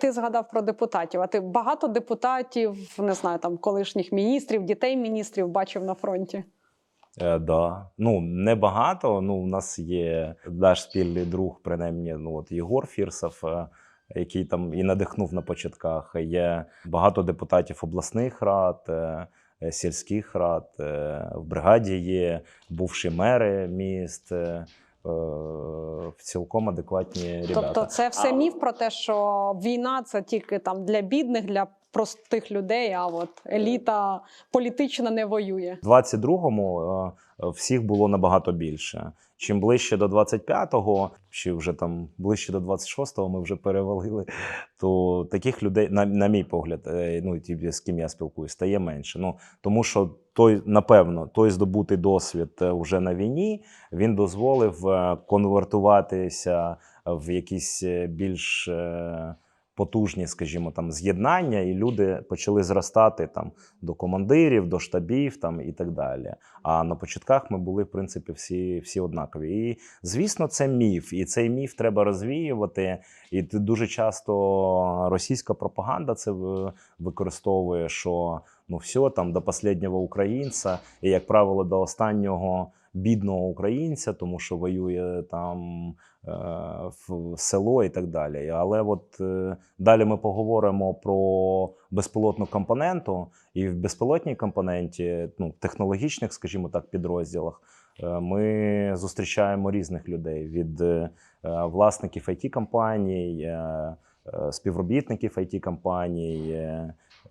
Ти згадав про депутатів. А ти багато депутатів, не знаю, там колишніх міністрів, дітей міністрів бачив на фронті. Е, да. Ну, небагато. Ну, у нас є наш спільний друг, принаймні, ну, от Єгор Фірсов, е, який там і надихнув на початках. Є багато депутатів обласних рад, е, е, сільських рад. В бригаді є бувші мери міст. Е, е, Цілком адекватні ребята. Тобто, це все А- міф про те, що війна це тільки там для бідних, для простих людей. А от еліта політична не воює. У 22-му е, всіх було набагато більше. Чим ближче до 25-го, чи вже там ближче до 26-го ми вже перевалили, то таких людей, на, на мій погляд, е, ну ті, з ким я спілкуюсь, стає менше. Ну тому що той, напевно, той здобутий досвід е, вже на війні він дозволив е, конвертуватися в якісь е, більш е, потужні, скажімо, там з'єднання, і люди почали зростати там до командирів, до штабів там і так далі. А на початках ми були, в принципі, всі, всі однакові. І звісно, це міф, і цей міф треба розвіювати. І ти- дуже часто російська пропаганда це використовує, що ну все там до останнього українця, і як правило, до останнього. Бідного українця, тому що воює там е, в село і так далі. Але от е, далі ми поговоримо про безпілотну компоненту, і в безпілотній компоненті, ну технологічних, скажімо так, підрозділах, е, ми зустрічаємо різних людей від е, власників it компаній е, співробітників it компаній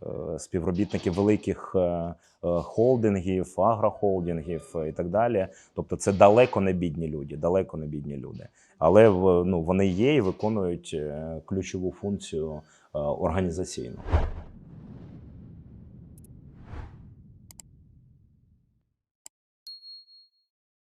е, співробітників великих е, е, холдингів, агрохолдингів і так далі. Тобто, це далеко не бідні люди, далеко не бідні люди. Але ну, вони є і виконують ключову функцію організаційну.